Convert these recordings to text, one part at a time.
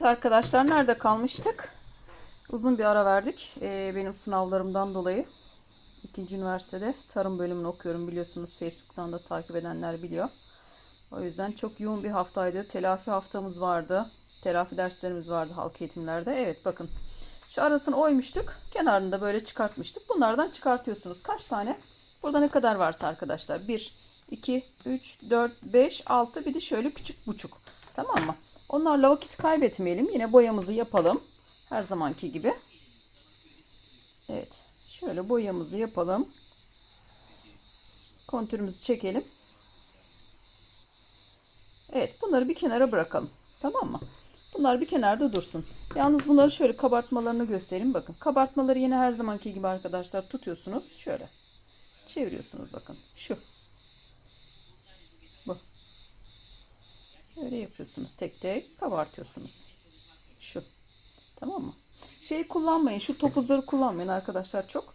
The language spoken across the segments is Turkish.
Evet arkadaşlar nerede kalmıştık? Uzun bir ara verdik. Ee, benim sınavlarımdan dolayı. ikinci üniversitede tarım bölümünü okuyorum biliyorsunuz. Facebook'tan da takip edenler biliyor. O yüzden çok yoğun bir haftaydı. Telafi haftamız vardı. Telafi derslerimiz vardı halk eğitimlerde. Evet bakın. Şu arasını oymuştuk. Kenarını da böyle çıkartmıştık. Bunlardan çıkartıyorsunuz. Kaç tane? Burada ne kadar varsa arkadaşlar. 1, 2, 3, 4, 5, 6 bir de şöyle küçük buçuk. Tamam mı? Onlarla vakit kaybetmeyelim. Yine boyamızı yapalım. Her zamanki gibi. Evet. Şöyle boyamızı yapalım. Kontürümüzü çekelim. Evet. Bunları bir kenara bırakalım. Tamam mı? Bunlar bir kenarda dursun. Yalnız bunları şöyle kabartmalarını göstereyim. Bakın. Kabartmaları yine her zamanki gibi arkadaşlar tutuyorsunuz. Şöyle. Çeviriyorsunuz bakın. Şu. Böyle yapıyorsunuz tek tek kabartıyorsunuz. Şu. Tamam mı? Şeyi kullanmayın. Şu topuzları kullanmayın arkadaşlar çok.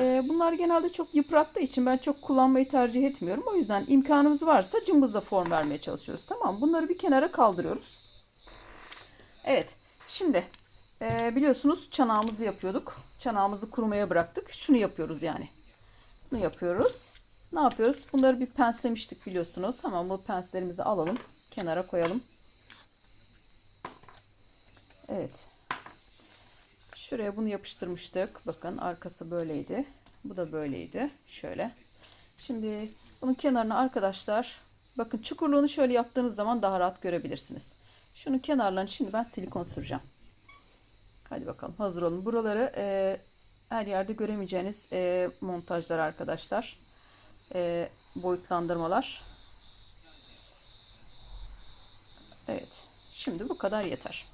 Ee, bunlar genelde çok yıprattığı için ben çok kullanmayı tercih etmiyorum. O yüzden imkanımız varsa cımbızla form vermeye çalışıyoruz. Tamam? Bunları bir kenara kaldırıyoruz. Evet. Şimdi e, biliyorsunuz çanağımızı yapıyorduk. Çanağımızı kurumaya bıraktık. Şunu yapıyoruz yani. Bunu yapıyoruz. Ne yapıyoruz? Bunları bir penslemiştik biliyorsunuz. Hemen bu penslerimizi alalım. Kenara koyalım. Evet. Şuraya bunu yapıştırmıştık. Bakın arkası böyleydi. Bu da böyleydi. Şöyle. Şimdi bunun kenarına arkadaşlar bakın çukurluğunu şöyle yaptığınız zaman daha rahat görebilirsiniz. Şunun kenarlarını şimdi ben silikon süreceğim. Hadi bakalım hazır olun. Buraları e, her yerde göremeyeceğiniz e, montajlar arkadaşlar. E, boyutlandırmalar. Evet. Şimdi bu kadar yeter.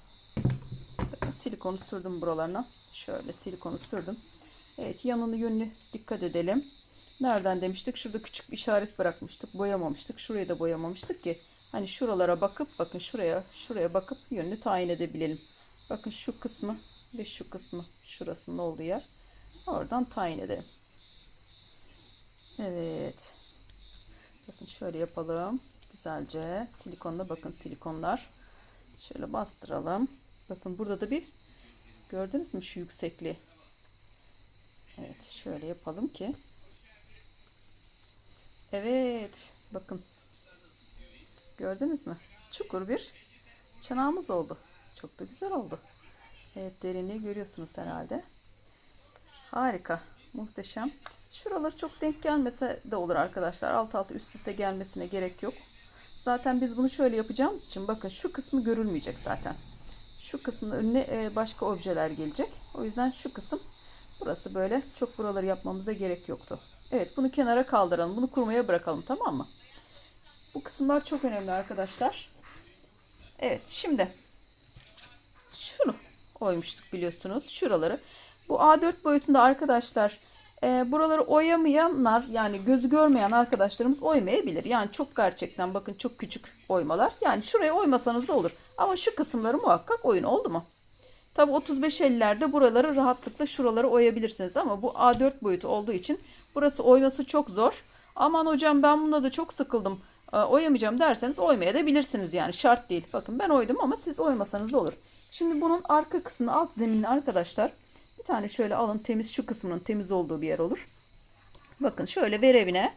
Bakın silikonu sürdüm buralarına. Şöyle silikonu sürdüm. Evet yanını yönünü dikkat edelim. Nereden demiştik? Şurada küçük bir işaret bırakmıştık. Boyamamıştık. Şurayı da boyamamıştık ki hani şuralara bakıp bakın şuraya şuraya bakıp yönünü tayin edebilelim. Bakın şu kısmı ve şu kısmı şurasının olduğu yer. Oradan tayin edelim. Evet. Bakın şöyle yapalım. Güzelce. Silikonla bakın silikonlar. Şöyle bastıralım. Bakın burada da bir gördünüz mü şu yüksekliği? Evet. Şöyle yapalım ki. Evet. Bakın. Gördünüz mü? Çukur bir çanağımız oldu. Çok da güzel oldu. Evet derinliği görüyorsunuz herhalde. Harika. Muhteşem. Şuralar çok denk gelmese de olur arkadaşlar. Alt alta üst üste gelmesine gerek yok. Zaten biz bunu şöyle yapacağımız için bakın şu kısmı görülmeyecek zaten. Şu kısmın önüne e, başka objeler gelecek. O yüzden şu kısım burası böyle çok buraları yapmamıza gerek yoktu. Evet bunu kenara kaldıralım. Bunu kurmaya bırakalım tamam mı? Bu kısımlar çok önemli arkadaşlar. Evet şimdi şunu oymuştuk biliyorsunuz. Şuraları. Bu A4 boyutunda arkadaşlar e, buraları oyamayanlar yani gözü görmeyen arkadaşlarımız oymayabilir. Yani çok gerçekten bakın çok küçük oymalar. Yani şuraya oymasanız da olur. Ama şu kısımları muhakkak oyun oldu mu? Tabi 35-50'lerde buraları rahatlıkla şuraları oyabilirsiniz. Ama bu A4 boyutu olduğu için burası oyması çok zor. Aman hocam ben bunda da çok sıkıldım. E, oyamayacağım derseniz oymaya da bilirsiniz yani şart değil. Bakın ben oydum ama siz oymasanız da olur. Şimdi bunun arka kısmını alt zeminini arkadaşlar tane şöyle alın temiz şu kısmının temiz olduğu bir yer olur. Bakın şöyle verevine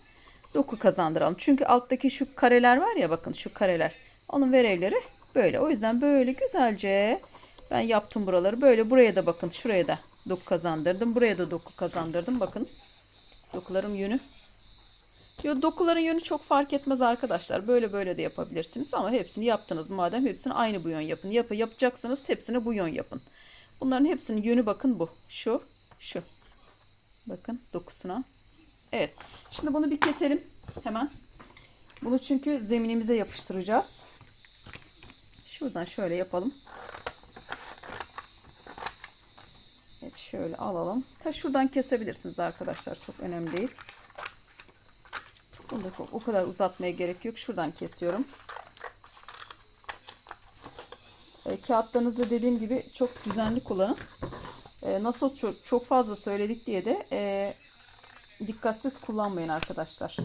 doku kazandıralım. Çünkü alttaki şu kareler var ya bakın şu kareler. Onun verevleri böyle. O yüzden böyle güzelce ben yaptım buraları. Böyle buraya da bakın şuraya da doku kazandırdım. Buraya da doku kazandırdım. Bakın dokularım yönü. Yo, dokuların yönü çok fark etmez arkadaşlar. Böyle böyle de yapabilirsiniz ama hepsini yaptınız. Madem hepsini aynı bu yön yapın. Yap yapacaksanız hepsini bu yön yapın. Bunların hepsinin yönü bakın bu. Şu, şu. Bakın dokusuna. Evet. Şimdi bunu bir keselim hemen. Bunu çünkü zeminimize yapıştıracağız. Şuradan şöyle yapalım. Evet şöyle alalım. Ta şuradan kesebilirsiniz arkadaşlar. Çok önemli değil. Bunu da o kadar uzatmaya gerek yok. Şuradan kesiyorum. E, kağıtlarınızı dediğim gibi çok düzenli kullanın. E, nasıl çok, çok fazla söyledik diye de e, dikkatsiz kullanmayın arkadaşlar.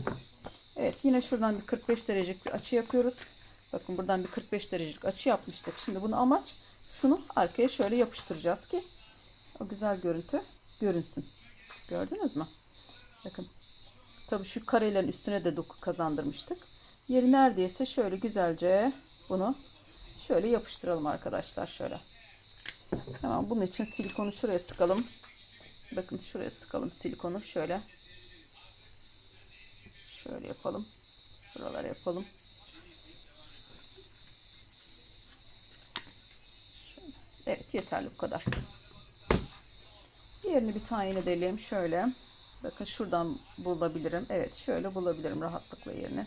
Evet yine şuradan bir 45 derecelik bir açı yapıyoruz. Bakın buradan bir 45 derecelik açı yapmıştık. Şimdi bunu amaç Şunu arkaya şöyle yapıştıracağız ki o güzel görüntü görünsün. Gördünüz mü? Bakın. Tabii şu karelerin üstüne de doku kazandırmıştık. Yeri neredeyse şöyle güzelce bunu şöyle yapıştıralım arkadaşlar şöyle. Hemen bunun için silikonu şuraya sıkalım. Bakın şuraya sıkalım silikonu şöyle. Şöyle yapalım. Buralara yapalım. Şöyle. Evet yeterli bu kadar. Diğerini bir tayin edelim şöyle. Bakın şuradan bulabilirim. Evet şöyle bulabilirim rahatlıkla yerini.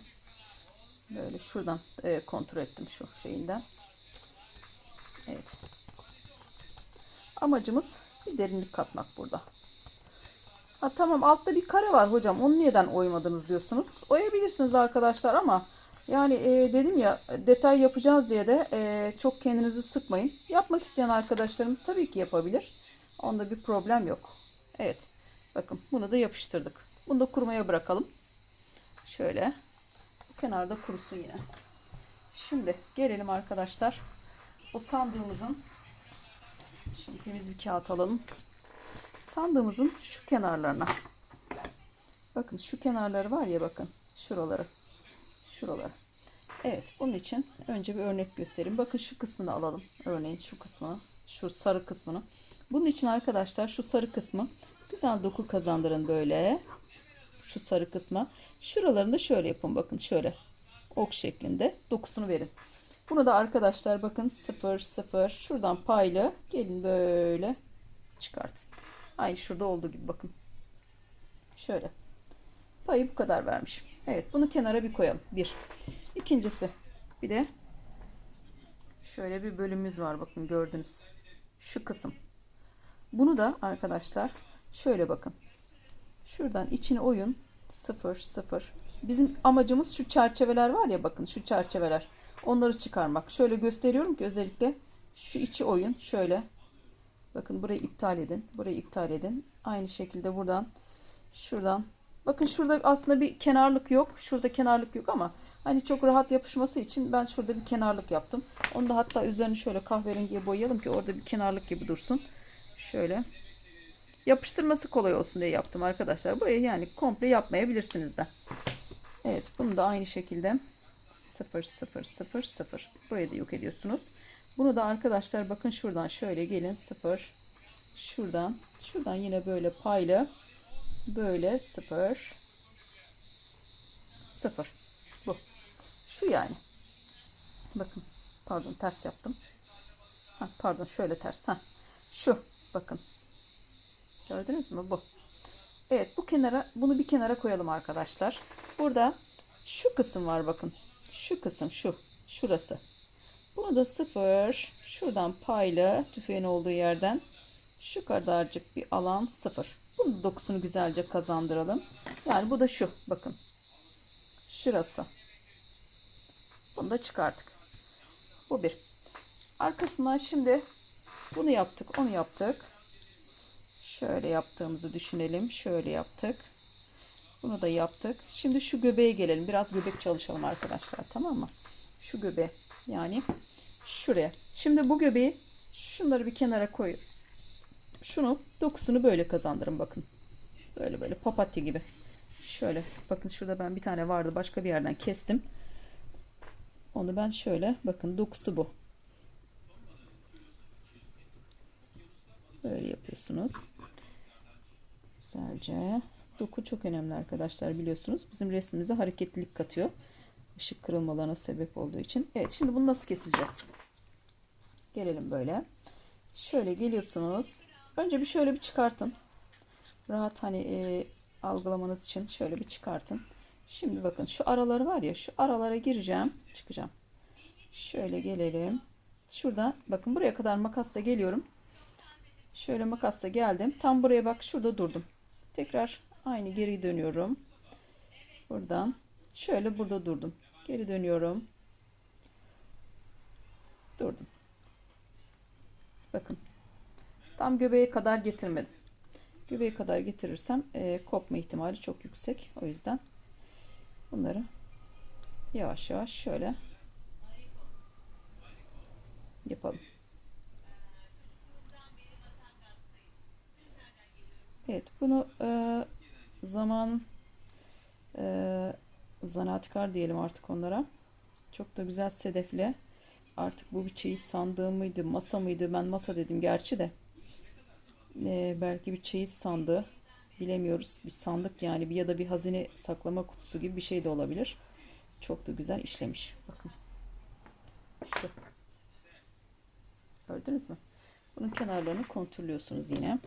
Böyle şuradan e, kontrol ettim şu şeyinden. Evet. Amacımız bir derinlik katmak burada. Ha, tamam altta bir kare var hocam. Onu neden oymadınız diyorsunuz. Oyabilirsiniz arkadaşlar ama yani e, dedim ya detay yapacağız diye de e, çok kendinizi sıkmayın. Yapmak isteyen arkadaşlarımız tabii ki yapabilir. Onda bir problem yok. Evet. Bakın bunu da yapıştırdık. Bunu da kurumaya bırakalım. Şöyle. Bu kenarda kurusun yine. Şimdi gelelim arkadaşlar. O sandığımızın şimdi temiz bir kağıt alalım. Sandığımızın şu kenarlarına. Bakın şu kenarları var ya bakın. Şuraları. Şuraları. Evet bunun için önce bir örnek göstereyim. Bakın şu kısmını alalım. Örneğin şu kısmını. Şu sarı kısmını. Bunun için arkadaşlar şu sarı kısmı güzel doku kazandırın böyle. Şu sarı kısma. Şuralarını da şöyle yapın. Bakın şöyle. Ok şeklinde dokusunu verin. Bunu da arkadaşlar bakın 0 0 şuradan paylı gelin böyle çıkartın. Aynı şurada olduğu gibi bakın. Şöyle. Payı bu kadar vermiş. Evet bunu kenara bir koyalım. Bir. İkincisi bir de şöyle bir bölümümüz var bakın gördünüz. Şu kısım. Bunu da arkadaşlar şöyle bakın. Şuradan içine oyun 0 0. Bizim amacımız şu çerçeveler var ya bakın şu çerçeveler. Onları çıkarmak. Şöyle gösteriyorum ki özellikle şu içi oyun şöyle. Bakın burayı iptal edin. Burayı iptal edin. Aynı şekilde buradan şuradan. Bakın şurada aslında bir kenarlık yok. Şurada kenarlık yok ama hani çok rahat yapışması için ben şurada bir kenarlık yaptım. Onu da hatta üzerini şöyle kahverengiye boyayalım ki orada bir kenarlık gibi dursun. Şöyle. Yapıştırması kolay olsun diye yaptım arkadaşlar. Burayı yani komple yapmayabilirsiniz de. Evet bunu da aynı şekilde 0 0 0 0 burayı da yok ediyorsunuz. Bunu da arkadaşlar bakın şuradan şöyle gelin. 0 şuradan şuradan yine böyle paylı böyle 0 0 bu. Şu yani. Bakın pardon ters yaptım. Ha, pardon şöyle ters. Ha şu. Bakın. Gördünüz mü? Bu. Evet bu kenara bunu bir kenara koyalım arkadaşlar. Burada şu kısım var bakın şu kısım şu şurası. Bunu da sıfır şuradan payla tüfeğin olduğu yerden şu kadarcık bir alan sıfır. Bunun dokusunu güzelce kazandıralım. Yani bu da şu bakın. Şurası. Bunu da çıkarttık. Bu bir. Arkasından şimdi bunu yaptık onu yaptık. Şöyle yaptığımızı düşünelim. Şöyle yaptık bunu da yaptık. Şimdi şu göbeğe gelelim. Biraz göbek çalışalım arkadaşlar. Tamam mı? Şu göbeğe. Yani şuraya. Şimdi bu göbeği şunları bir kenara koy. Şunu dokusunu böyle kazandırın bakın. Böyle böyle papatya gibi. Şöyle bakın şurada ben bir tane vardı başka bir yerden kestim. Onu ben şöyle bakın dokusu bu. Böyle yapıyorsunuz. Güzelce. Doku çok önemli arkadaşlar biliyorsunuz. Bizim resmimize hareketlilik katıyor. Işık kırılmalarına sebep olduğu için. Evet şimdi bunu nasıl keseceğiz? Gelelim böyle. Şöyle geliyorsunuz. Önce bir şöyle bir çıkartın. Rahat hani e, algılamanız için şöyle bir çıkartın. Şimdi bakın şu araları var ya şu aralara gireceğim. Çıkacağım. Şöyle gelelim. Şurada bakın buraya kadar makasla geliyorum. Şöyle makasla geldim. Tam buraya bak şurada durdum. Tekrar aynı geri dönüyorum. Buradan şöyle burada durdum. Geri dönüyorum. Durdum. Bakın. Tam göbeğe kadar getirmedim. Göbeğe kadar getirirsem e, kopma ihtimali çok yüksek. O yüzden bunları yavaş yavaş şöyle yapalım. Evet bunu e, zaman e, zanaatkar diyelim artık onlara. Çok da güzel sedefle. Artık bu bir çeyiz sandığı mıydı, masa mıydı? Ben masa dedim gerçi de. E, belki bir çeyiz sandığı. Bilemiyoruz. Bir sandık yani bir ya da bir hazine saklama kutusu gibi bir şey de olabilir. Çok da güzel işlemiş. Bakın. Şu. Gördünüz mü? Bunun kenarlarını kontrolüyorsunuz yine.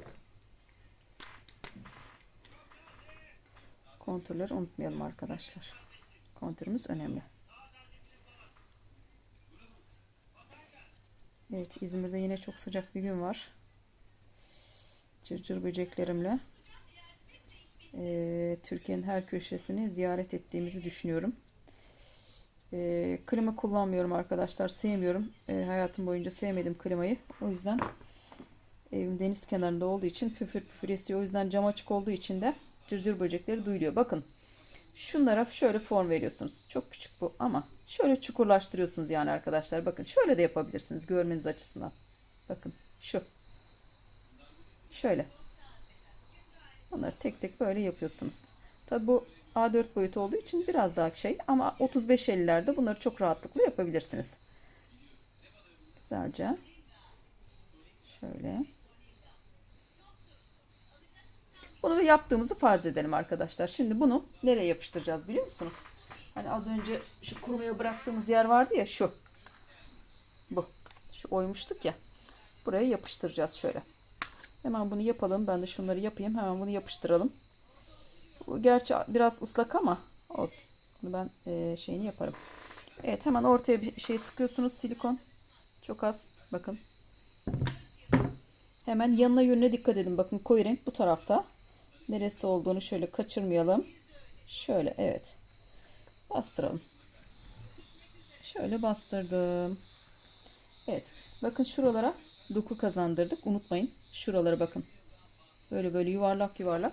Kontürleri unutmayalım arkadaşlar. Kontürümüz önemli. Evet İzmir'de yine çok sıcak bir gün var. Cırcır böceklerimle eee, Türkiye'nin her köşesini ziyaret ettiğimizi düşünüyorum. Eee, klima kullanmıyorum arkadaşlar. Sevmiyorum. Eee, hayatım boyunca sevmedim klimayı. O yüzden evim deniz kenarında olduğu için püfür püfür esiyor. O yüzden cam açık olduğu için de cırcır böcekleri duyuluyor. Bakın şunlara şöyle form veriyorsunuz. Çok küçük bu ama şöyle çukurlaştırıyorsunuz yani arkadaşlar. Bakın şöyle de yapabilirsiniz görmeniz açısından. Bakın şu. Şöyle. Bunları tek tek böyle yapıyorsunuz. Tabi bu A4 boyutu olduğu için biraz daha şey ama 35-50'lerde bunları çok rahatlıkla yapabilirsiniz. Güzelce. Şöyle. Bunu yaptığımızı farz edelim arkadaşlar. Şimdi bunu nereye yapıştıracağız biliyor musunuz? Hani az önce şu kurumaya bıraktığımız yer vardı ya şu. Bu. Şu oymuştuk ya. Buraya yapıştıracağız şöyle. Hemen bunu yapalım. Ben de şunları yapayım. Hemen bunu yapıştıralım. Bu gerçi biraz ıslak ama olsun. Bunu ben e, şeyini yaparım. Evet hemen ortaya bir şey sıkıyorsunuz silikon. Çok az. Bakın. Hemen yanına yönüne dikkat edin. Bakın koyu renk bu tarafta. Neresi olduğunu şöyle kaçırmayalım. Şöyle evet. Bastıralım. Şöyle bastırdım. Evet. Bakın şuralara doku kazandırdık. Unutmayın. Şuralara bakın. Böyle böyle yuvarlak yuvarlak.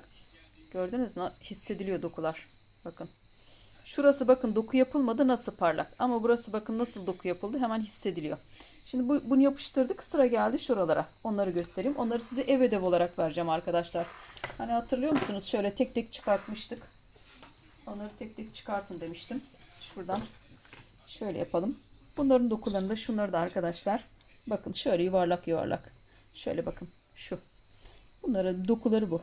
Gördünüz mü? Hissediliyor dokular. Bakın. Şurası bakın doku yapılmadı nasıl parlak. Ama burası bakın nasıl doku yapıldı hemen hissediliyor. Şimdi bu, bunu yapıştırdık. Sıra geldi şuralara. Onları göstereyim. Onları size ev ödev olarak vereceğim arkadaşlar. Hani hatırlıyor musunuz? Şöyle tek tek çıkartmıştık. Onları tek tek çıkartın demiştim. Şuradan şöyle yapalım. Bunların dokularını da şunları da arkadaşlar. Bakın şöyle yuvarlak yuvarlak. Şöyle bakın şu. Bunların dokuları bu.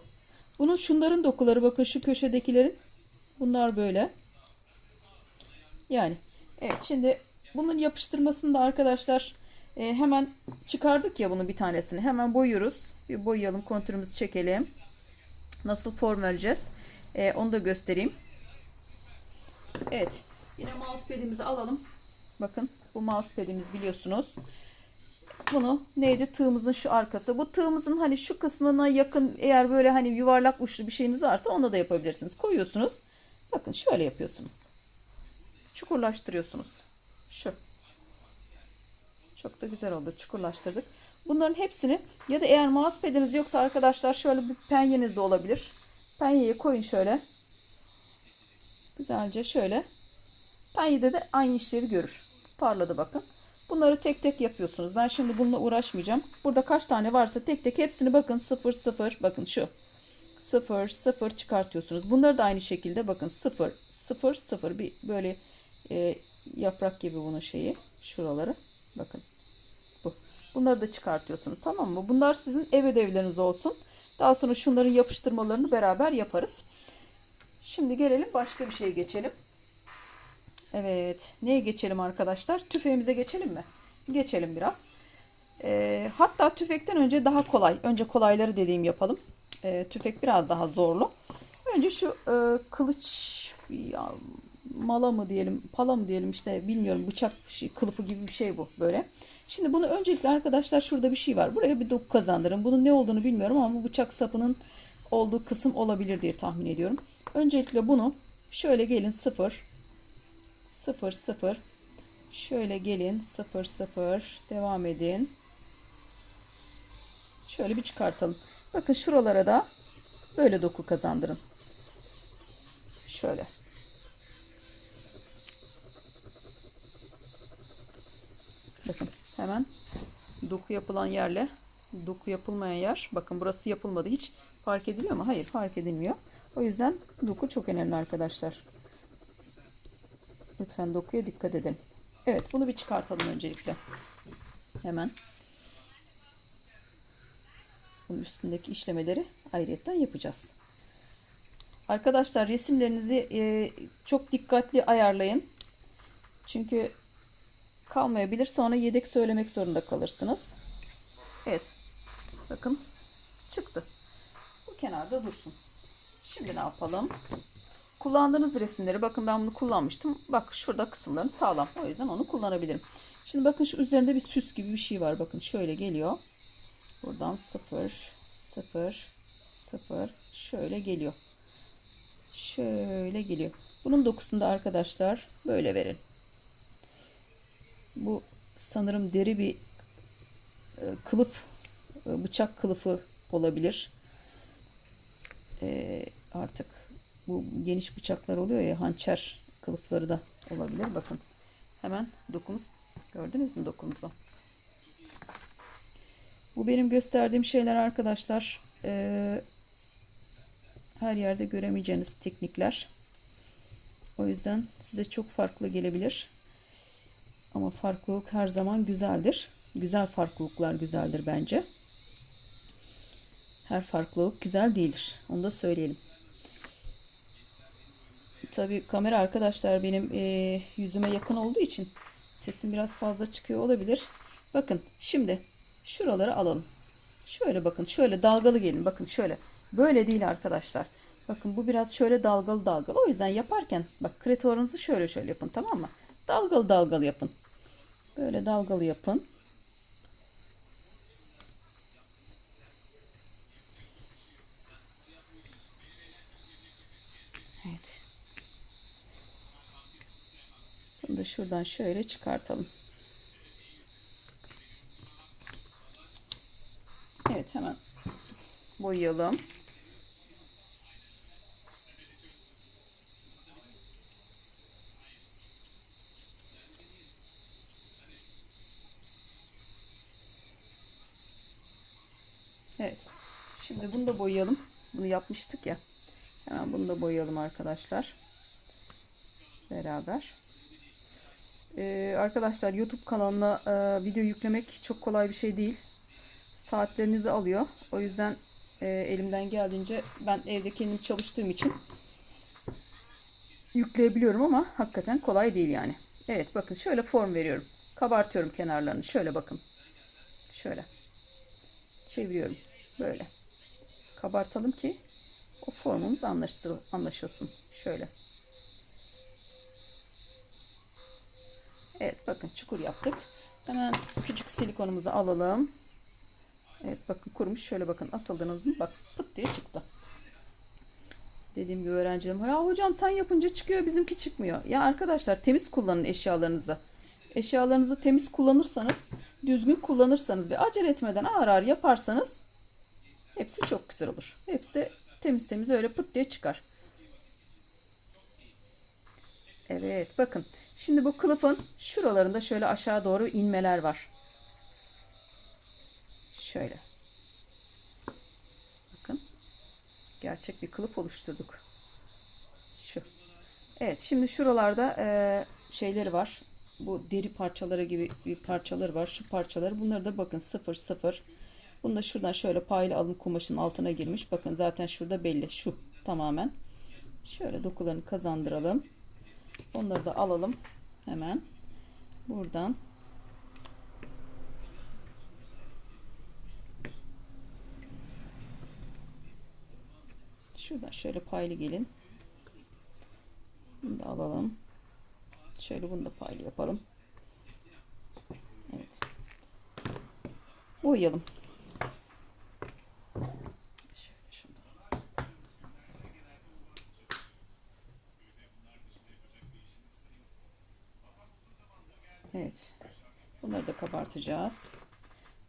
Bunun şunların dokuları bakın şu köşedekilerin. Bunlar böyle. Yani evet şimdi bunun yapıştırmasını da arkadaşlar e, hemen çıkardık ya bunu bir tanesini. Hemen boyuyoruz. Bir boyayalım kontürümüzü çekelim. Nasıl form vereceğiz? E, onu da göstereyim. Evet. Yine mousepad'imizi alalım. Bakın bu mousepad'imiz biliyorsunuz. Bunu neydi? Tığımızın şu arkası. Bu tığımızın hani şu kısmına yakın eğer böyle hani yuvarlak uçlu bir şeyiniz varsa onda da yapabilirsiniz. Koyuyorsunuz. Bakın şöyle yapıyorsunuz. Çukurlaştırıyorsunuz. Şu. Çok da güzel oldu. Çukurlaştırdık. Bunların hepsini ya da eğer mousepad'iniz yoksa arkadaşlar şöyle bir penyeniz de olabilir. Penyeyi koyun şöyle. Güzelce şöyle. Penyede de aynı işlevi görür. Parladı bakın. Bunları tek tek yapıyorsunuz. Ben şimdi bununla uğraşmayacağım. Burada kaç tane varsa tek tek hepsini bakın 0 0 bakın şu. 0 0 çıkartıyorsunuz. Bunları da aynı şekilde bakın 0 0 0 bir böyle e, yaprak gibi bunun şeyi şuraları bakın. Bunları da çıkartıyorsunuz tamam mı? Bunlar sizin ev ödevleriniz olsun. Daha sonra şunların yapıştırmalarını beraber yaparız. Şimdi gelelim başka bir şeye geçelim. Evet. Neye geçelim arkadaşlar? Tüfeğimize geçelim mi? Geçelim biraz. Ee, hatta tüfekten önce daha kolay. Önce kolayları dediğim yapalım. Ee, tüfek biraz daha zorlu. Önce şu e, kılıç ya, mala mı diyelim, pala mı diyelim işte bilmiyorum bıçak şey, kılıfı gibi bir şey bu böyle. Şimdi bunu öncelikle arkadaşlar şurada bir şey var. Buraya bir doku kazandırın. Bunun ne olduğunu bilmiyorum ama bıçak sapının olduğu kısım olabilir diye tahmin ediyorum. Öncelikle bunu şöyle gelin sıfır 0 0 şöyle gelin 0 0 devam edin. Şöyle bir çıkartalım. Bakın şuralara da böyle doku kazandırın. Şöyle. Bakın hemen doku yapılan yerle doku yapılmayan yer. Bakın burası yapılmadı. Hiç fark ediliyor mu? Hayır fark edilmiyor. O yüzden doku çok önemli arkadaşlar. Lütfen dokuya dikkat edin. Evet bunu bir çıkartalım öncelikle. Hemen. Bunun üstündeki işlemeleri ayrıyetten yapacağız. Arkadaşlar resimlerinizi e, çok dikkatli ayarlayın. Çünkü kalmayabilir. Sonra yedek söylemek zorunda kalırsınız. Evet. Bakın çıktı. Bu kenarda dursun. Şimdi ne yapalım? Kullandığınız resimleri bakın ben bunu kullanmıştım. Bak şurada kısımları sağlam. O yüzden onu kullanabilirim. Şimdi bakın şu üzerinde bir süs gibi bir şey var. Bakın şöyle geliyor. Buradan 0 0 0 şöyle geliyor. Şöyle geliyor. Bunun dokusunu da arkadaşlar böyle verin. Bu sanırım deri bir e, kılıf e, bıçak kılıfı olabilir. E, artık bu geniş bıçaklar oluyor ya hançer kılıfları da olabilir. Bakın hemen dokumuz gördünüz mü dokumuzu? Bu benim gösterdiğim şeyler arkadaşlar. E, her yerde göremeyeceğiniz teknikler. O yüzden size çok farklı gelebilir. Ama farklılık her zaman güzeldir. Güzel farklılıklar güzeldir bence. Her farklılık güzel değildir. Onu da söyleyelim. Tabii kamera arkadaşlar benim e, yüzüme yakın olduğu için sesim biraz fazla çıkıyor olabilir. Bakın şimdi şuraları alalım. Şöyle bakın şöyle dalgalı gelin. Bakın şöyle. Böyle değil arkadaşlar. Bakın bu biraz şöyle dalgalı dalgalı. O yüzden yaparken bak kretorunuzu şöyle şöyle yapın tamam mı? Dalgalı dalgalı yapın. Böyle dalgalı yapın. Evet. Bunu da şuradan şöyle çıkartalım. Evet hemen boyayalım. Evet. Şimdi bunu da boyayalım. Bunu yapmıştık ya. Hemen bunu da boyayalım arkadaşlar. Beraber. Ee, arkadaşlar YouTube kanalına e, video yüklemek çok kolay bir şey değil. Saatlerinizi alıyor. O yüzden e, elimden geldiğince ben evde kendim çalıştığım için yükleyebiliyorum ama hakikaten kolay değil yani. Evet bakın şöyle form veriyorum. Kabartıyorum kenarlarını. Şöyle bakın. Şöyle. Çeviriyorum. Böyle. Kabartalım ki o formumuz anlaşılsın. Şöyle. Evet bakın çukur yaptık. Hemen küçük silikonumuzu alalım. Evet bakın kurumuş. Şöyle bakın asıldınız mı? Bak pıt diye çıktı. Dediğim gibi öğrencilerim ya hocam sen yapınca çıkıyor bizimki çıkmıyor. Ya arkadaşlar temiz kullanın eşyalarınızı. Eşyalarınızı temiz kullanırsanız, düzgün kullanırsanız ve acele etmeden ağır ağır yaparsanız hepsi çok güzel olur. Hepsi de temiz temiz öyle pıt diye çıkar. Evet bakın. Şimdi bu kılıfın şuralarında şöyle aşağı doğru inmeler var. Şöyle. Bakın. Gerçek bir kılıf oluşturduk. Şu. Evet şimdi şuralarda e, şeyleri var. Bu deri parçaları gibi bir parçaları var. Şu parçaları. Bunları da bakın 0 0. Bunu da şuradan şöyle paylı alım kumaşın altına girmiş. Bakın zaten şurada belli. Şu tamamen. Şöyle dokularını kazandıralım. Onları da alalım. Hemen. Buradan. Şuradan şöyle paylı gelin. Bunu da alalım. Şöyle bunu da paylı yapalım. Evet. Boyayalım. Evet. Bunları da kabartacağız.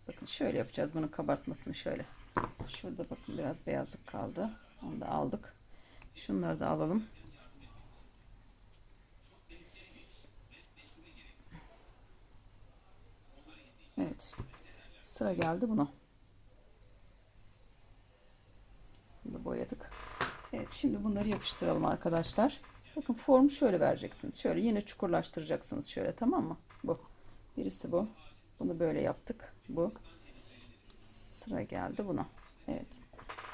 Bakın şöyle yapacağız bunun kabartmasını şöyle. Şurada bakın biraz beyazlık kaldı. Onu da aldık. Şunları da alalım. Sıra geldi buna. Bunu da boyadık. Evet şimdi bunları yapıştıralım arkadaşlar. Bakın formu şöyle vereceksiniz. Şöyle yine çukurlaştıracaksınız şöyle tamam mı? Bu. Birisi bu. Bunu böyle yaptık. Bu. Sıra geldi buna. Evet.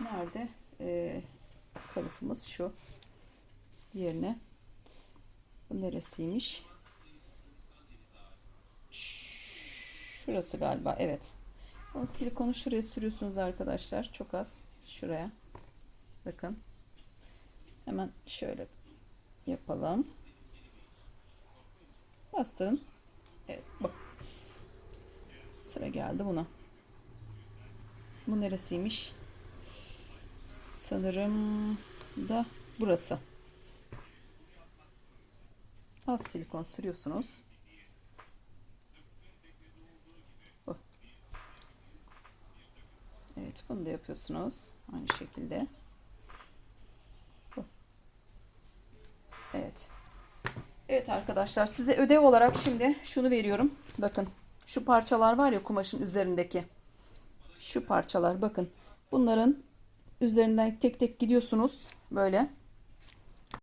Nerede? Ee, kalıfımız şu. Diğerine. Bu neresiymiş? Şurası galiba. Evet. O silikonu şuraya sürüyorsunuz arkadaşlar. Çok az. Şuraya. Bakın. Hemen şöyle yapalım. Bastırın. Evet bak. Sıra geldi buna. Bu neresiymiş? Sanırım da burası. Az silikon sürüyorsunuz. Bu. Evet bunu da yapıyorsunuz. Aynı şekilde. Evet. Evet arkadaşlar size ödev olarak şimdi şunu veriyorum. Bakın şu parçalar var ya kumaşın üzerindeki. Şu parçalar bakın. Bunların üzerinden tek tek gidiyorsunuz böyle.